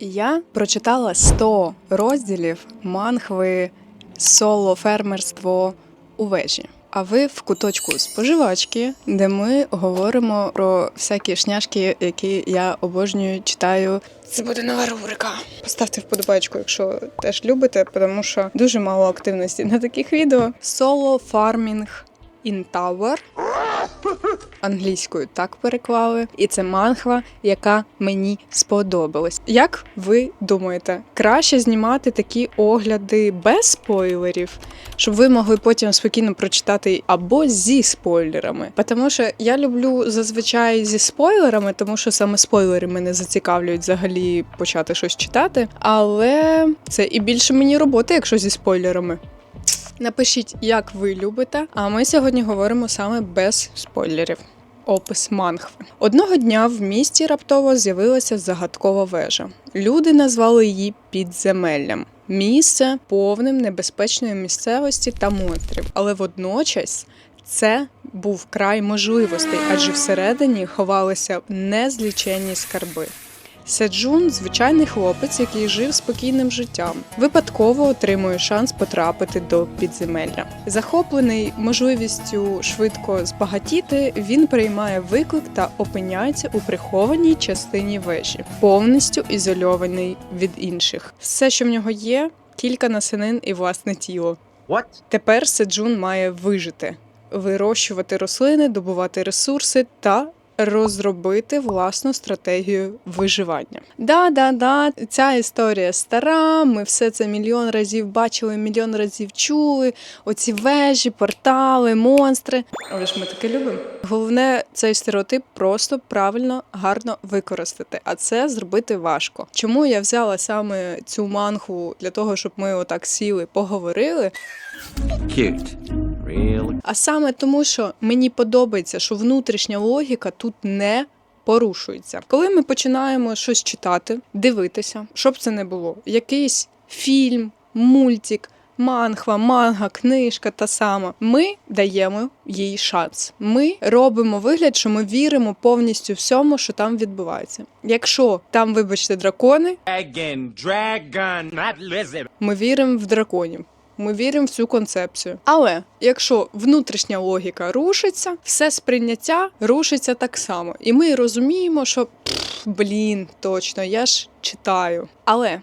Я прочитала 100 розділів манхви соло фермерство у вежі. А ви в куточку споживачки, де ми говоримо про всякі шняшки, які я обожнюю, читаю. Це буде нова рубрика. Поставте вподобайку, якщо теж любите, тому що дуже мало активності на таких відео. Соло фармінг in Tower. Англійською так переклали, і це манхва, яка мені сподобалась. Як ви думаєте, краще знімати такі огляди без спойлерів, щоб ви могли потім спокійно прочитати або зі спойлерами? Тому що я люблю зазвичай зі спойлерами, тому що саме спойлери мене зацікавлюють взагалі почати щось читати. Але це і більше мені роботи, якщо зі спойлерами. Напишіть, як ви любите. А ми сьогодні говоримо саме без спойлерів. Опис мангви. Одного дня в місті раптово з'явилася загадкова вежа. Люди назвали її підземеллям. Місце повним небезпечної місцевості та монстрів, але водночас це був край можливостей, адже всередині ховалися незліченні скарби. Седжун звичайний хлопець, який жив спокійним життям, випадково отримує шанс потрапити до підземелля. Захоплений можливістю швидко збагатіти, він приймає виклик та опиняється у прихованій частині вежі, повністю ізольований від інших. Все, що в нього є, кілька насенин і власне тіло. What? Тепер Седжун має вижити, вирощувати рослини, добувати ресурси та розробити власну стратегію виживання. Да, да, да, ця історія стара. Ми все це мільйон разів бачили, мільйон разів чули. Оці вежі, портали, монстри. Але ж ми таке любимо. Головне цей стереотип просто правильно, гарно використати, а це зробити важко. Чому я взяла саме цю манху для того, щоб ми отак сіли, поговорили? Cute. Really? А саме тому, що мені подобається, що внутрішня логіка тут не порушується. Коли ми починаємо щось читати, дивитися, щоб це не було, якийсь фільм, мультик. Манхва, манга, книжка та сама. Ми даємо їй шанс. Ми робимо вигляд, що ми віримо повністю всьому, що там відбувається. Якщо там, вибачте, дракони, Dragon, dragon, not lizard. ми віримо в драконів. Ми віримо в цю концепцію. Але якщо внутрішня логіка рушиться, все сприйняття рушиться так само. І ми розуміємо, що «Пф, блін, точно, я ж читаю. Але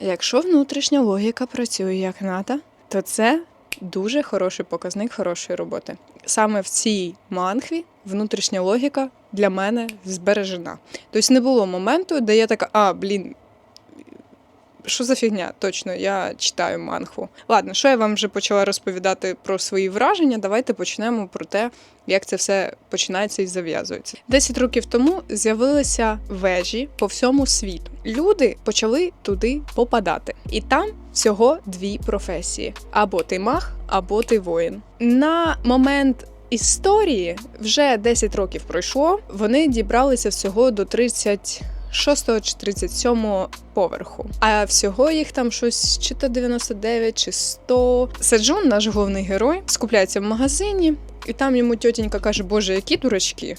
якщо внутрішня логіка працює як надо, то це дуже хороший показник хорошої роботи. Саме в цій манхві внутрішня логіка для мене збережена. Тобто не було моменту, де я така, а блін, що за фігня? Точно, я читаю манхву. Ладно, що я вам вже почала розповідати про свої враження. Давайте почнемо про те, як це все починається і зав'язується. Десять років тому з'явилися вежі по всьому світу. Люди почали туди попадати, і там всього дві професії: або ти маг, або ти воїн. На момент. Історії вже 10 років пройшло. Вони дібралися всього до 30 6 чи 37 поверху. А всього їх там щось чи то 99, чи 100. Саджун, наш головний герой, скупляється в магазині, і там йому тьотінька каже: Боже, які дурачки.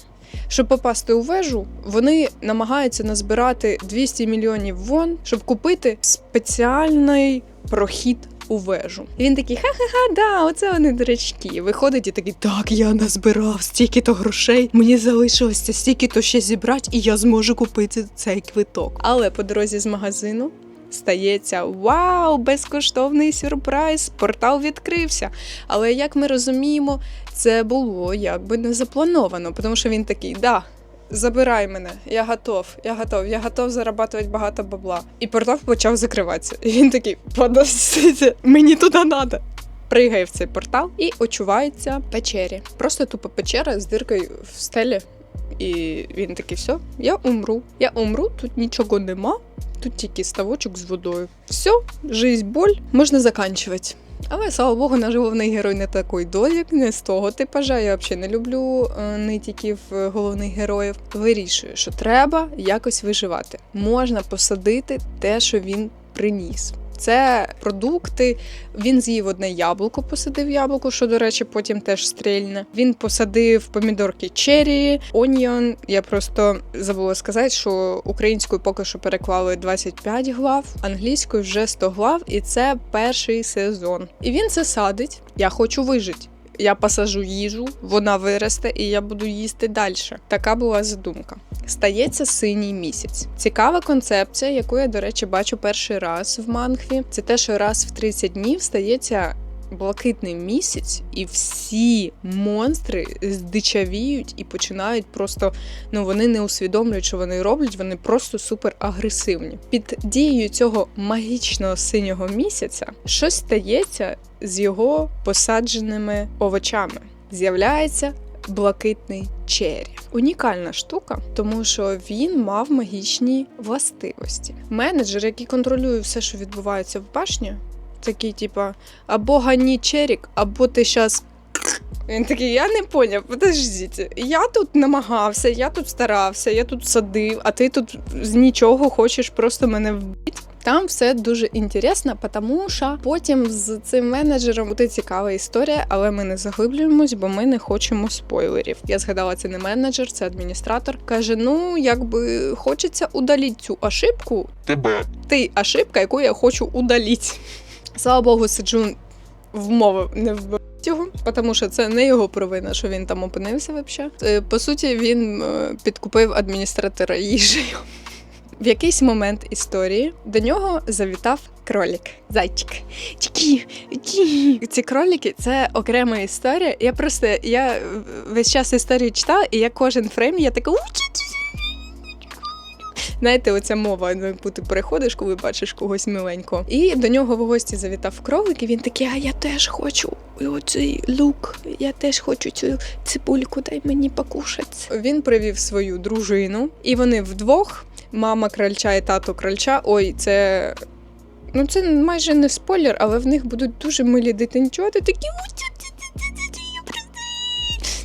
Щоб попасти у вежу, вони намагаються назбирати 200 мільйонів вон, щоб купити спеціальний прохід у вежу. Він такий: ха-ха-ха, да, оце вони дурачки. Виходить і такий, так, я назбирав стільки-то грошей, мені залишилося стільки-то ще зібрати, і я зможу купити цей квиток. Але по дорозі з магазину. Стається вау, безкоштовний сюрприз! Портал відкрився. Але як ми розуміємо, це було якби не заплановано, тому що він такий, да, забирай мене, я готов, я готов, я готов зарабатувати багато бабла. І портал почав закриватися. І він такий, подождите, мені туди треба. Пригає в цей портал і очувається печері. Просто тупо печера з диркою в стелі. І він такий, все, я умру. Я умру, тут нічого нема, тут тільки ставочок з водою. Все, жизнь, боль, можна заканчувати. Але слава Богу, наш головний герой не такий долік, не з того типажа. Я взагалі не люблю е, нитіків е, головних героїв. Вирішую, що треба якось виживати. Можна посадити те, що він приніс. Це продукти. Він з'їв одне яблуко, посадив яблуко, що, до речі, потім теж стрільне. Він посадив помідорки черрі, оніон. Я просто забула сказати, що українською поки що переклали 25 глав, англійською вже 100 глав, і це перший сезон. І він це садить. Я хочу вижити. Я посажу їжу, вона виросте, і я буду їсти далі. Така була задумка. Стається синій місяць. Цікава концепція, яку я, до речі, бачу перший раз в мангві. Це те, що раз в 30 днів стається блакитний місяць, і всі монстри здичавіють і починають просто. Ну вони не усвідомлюють, що вони роблять. Вони просто супер агресивні. Під дією цього магічного синього місяця щось стається з його посадженими овочами. З'являється блакитний чері. Унікальна штука, тому що він мав магічні властивості. Менеджер, який контролює все, що відбувається в башні, такий, типа, або гані черік, або ти щас. Він такий, я не поняв, подождіть. Я тут намагався, я тут старався, я тут садив, а ти тут з нічого хочеш просто мене вбити. Там все дуже інтересно, тому що потім з цим менеджером буде цікава історія, але ми не заглиблюємось, бо ми не хочемо спойлерів. Я згадала, це не менеджер, це адміністратор. Каже: ну якби хочеться удалити цю ошибку. Тебе. Ти ошибка, яку я хочу удалити. Слава Богу, Седжун вмовив не вбив його, тому що це не його провина, що він там опинився взагалі. По суті, він е, підкупив адміністратора їжею. В якийсь момент історії до нього завітав кролік. Зайчик. Чкі, чкі. Ці кроліки це окрема історія. Я просто я весь час історію читала, і я кожен фрейм, я така. Знаєте, оця мова, на яку ти переходиш, коли бачиш когось миленького. І до нього в гості завітав кролик, і він такий, а я теж хочу оцей лук, я теж хочу цю цибульку, дай мені покушати. Він привів свою дружину, і вони вдвох, мама крольча і тато крольча. Ой, це. Ну, це майже не спойлер, але в них будуть дуже милі дитинчоти, такі.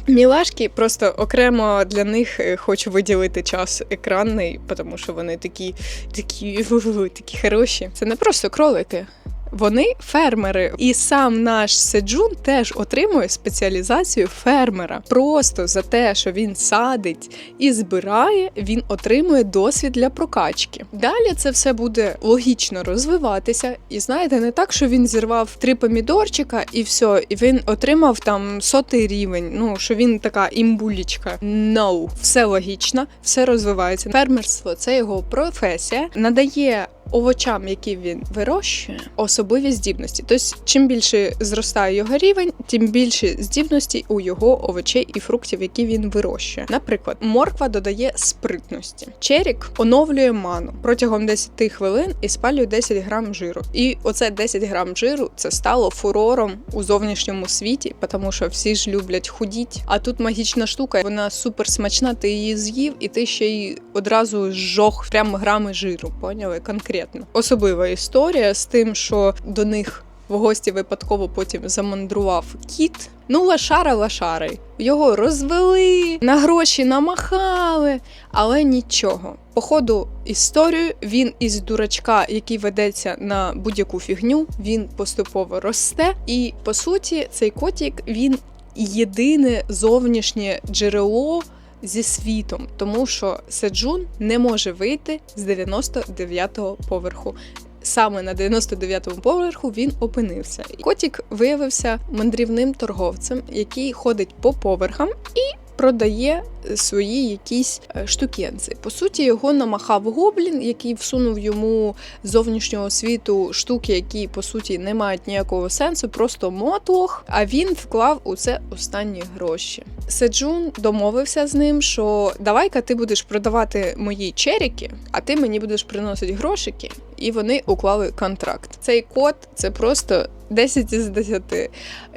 Мілашки просто окремо для них е, хочу виділити час екранний, тому що вони такі, такі, такі хороші. Це не просто кролики. Вони фермери, і сам наш Седжун теж отримує спеціалізацію фермера. Просто за те, що він садить і збирає, він отримує досвід для прокачки. Далі це все буде логічно розвиватися. І знаєте, не так, що він зірвав три помідорчика і все, і він отримав там сотий рівень. Ну що він така імбулічка. No. все логічно, все розвивається. Фермерство це його професія, надає овочам, які він вирощує, особливі здібності. Тобто, чим більше зростає його рівень, тим більше здібностей у його овочей і фруктів, які він вирощує. Наприклад, морква додає спритності. Черік оновлює ману протягом 10 хвилин і спалює 10 грам жиру. І оце 10 грам жиру це стало фурором у зовнішньому світі, тому що всі ж люблять худіть. А тут магічна штука, вона супер смачна. Ти її з'їв, і ти ще й одразу зжог прямо грами жиру. Поняли? Конкретно. Особлива історія з тим, що до них в гості випадково потім замандрував кіт. Ну, лашара лашари. Його розвели, на гроші намахали, але нічого. По ходу історію він із дурачка, який ведеться на будь-яку фігню, він поступово росте. І по суті, цей котик він єдине зовнішнє джерело. Зі світом, тому що Седжун не може вийти з 99-го поверху. Саме на 99-му поверху він опинився. Котік виявився мандрівним торговцем, який ходить по поверхам і продає свої якісь е, штукенці. По суті, його намахав гоблін, який всунув йому зовнішнього світу штуки, які по суті не мають ніякого сенсу, просто мотлох. А він вклав у це останні гроші. Седжун домовився з ним, що давай-ка ти будеш продавати мої черіки, а ти мені будеш приносити грошики. І вони уклали контракт. Цей код це просто 10 із 10.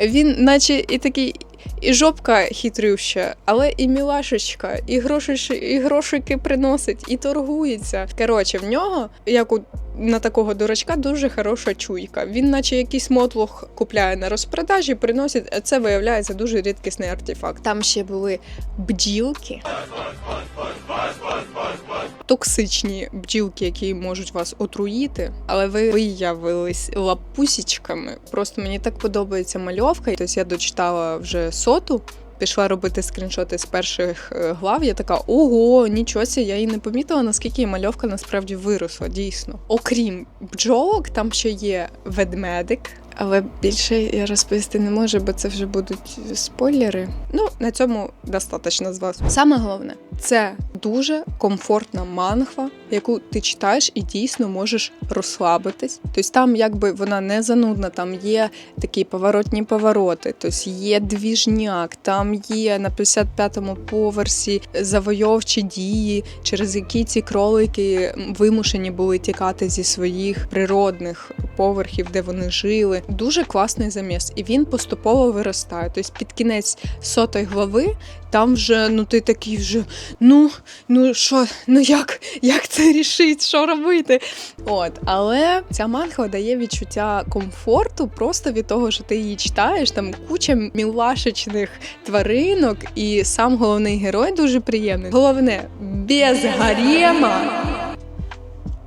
Він, наче і такий. І жопка хитрюща, але і мілашечка, і гроші, і грошики приносить, і торгується. Коротше, в нього, як у на такого дурачка дуже хороша чуйка. Він, наче якийсь мотлох, купляє на розпродажі, приносить, а це виявляється дуже рідкісний артефакт. Там ще були бджілки. Токсичні бджілки, які можуть вас отруїти, але ви виявились лапусічками. Просто мені так подобається мальовка. Тобто я дочитала вже соту. Пішла робити скріншоти з перших е, глав. Я така, ого, нічого сі, я і не помітила, наскільки мальовка насправді виросла, дійсно. Окрім бджолок, там ще є ведмедик. Але більше я розповісти не можу, бо це вже будуть спойлери. Ну, на цьому достатньо з вас. Саме головне, це дуже комфортна мангва, яку ти читаєш і дійсно можеш розслабитись. Тобто там якби вона не занудна, там є такі поворотні повороти, тобто є двіжняк, там є на 55-му поверсі завойовчі дії, через які ці кролики вимушені були тікати зі своїх природних поверхів, де вони жили. Дуже класний заміс, і він поступово виростає. Тобто під кінець сотої глави там вже ну ти такий вже ну ну що, ну як, як це рішить, що робити? От, але ця манхва дає відчуття комфорту просто від того, що ти її читаєш. Там куча мілашечних тваринок, і сам головний герой дуже приємний. Головне, без гарема.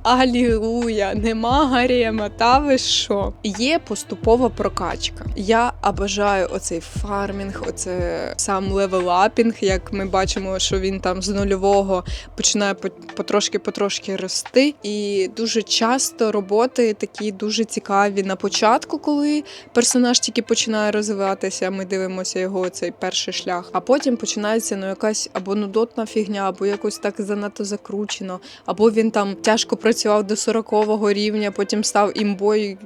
Алілуя, нема гарема, та ви що? Є поступова прокачка. Я обожаю оцей фармінг, оце сам левелапінг, як ми бачимо, що він там з нульового починає потрошки-потрошки рости. І дуже часто роботи такі дуже цікаві на початку, коли персонаж тільки починає розвиватися. Ми дивимося його цей перший шлях. А потім починається ну якась або нудотна фігня, або якось так занадто закручено, або він там тяжко працював до 40-го рівня, потім став імбой,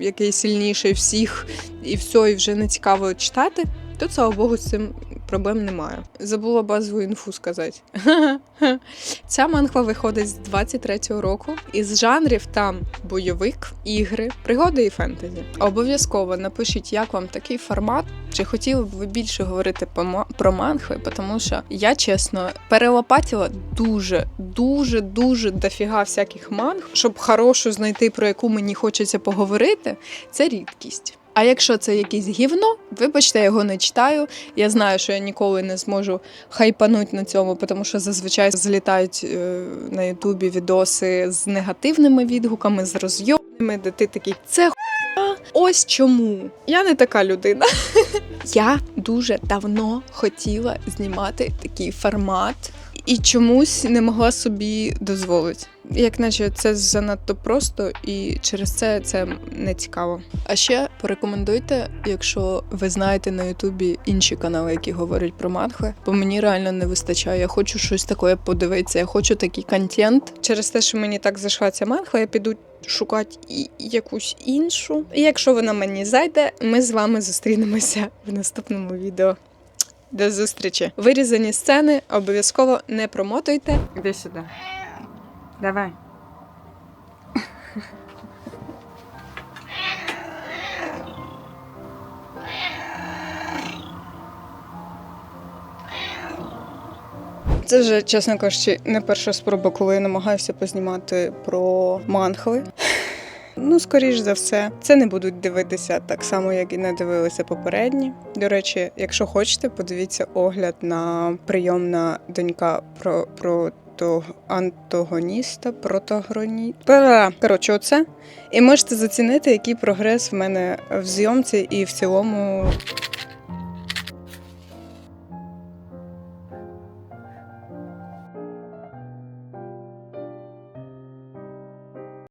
який сильніший всіх, і все, і вже не цікаво читати. То, слава Богу, з цим проблем немає. Забула базову інфу сказати. Ця манхва виходить з 23-го року. Із жанрів там бойовик, ігри, пригоди і фентезі. Обов'язково напишіть, як вам такий формат. Чи хотіли б ви більше говорити про манхви, тому що я чесно перелопатила дуже, дуже, дуже дофіга всяких манг, щоб хорошу знайти, про яку мені хочеться поговорити. Це рідкість. А якщо це якесь гівно, вибачте, я його не читаю. Я знаю, що я ніколи не зможу хайпануть на цьому, тому що зазвичай злітають е, на Ютубі відоси з негативними відгуками, з розйомними, де ти такий це хуйня. Ось чому я не така людина. Я дуже давно хотіла знімати такий формат і чомусь не могла собі дозволити. Як наче це занадто просто, і через це це не цікаво. А ще порекомендуйте, якщо ви знаєте на Ютубі інші канали, які говорять про манхви, бо мені реально не вистачає. Я хочу щось таке подивитися. Я хочу такий контент. Через те, що мені так зайшла ця манхва, я піду шукати і якусь іншу. І якщо вона мені зайде, ми з вами зустрінемося в наступному відео. До зустрічі. Вирізані сцени обов'язково не промотуйте. Іди сюди. Давай. Це вже, чесно кажучи, не перша спроба, коли я намагаюся познімати про манхви. Ну, скоріш за все, це не будуть дивитися так само, як і не дивилися попередні. До речі, якщо хочете, подивіться огляд на прийомна донька про про то антагоніста, протагроні. Коротше, оце. І можете зацінити, який прогрес в мене в зйомці і в цілому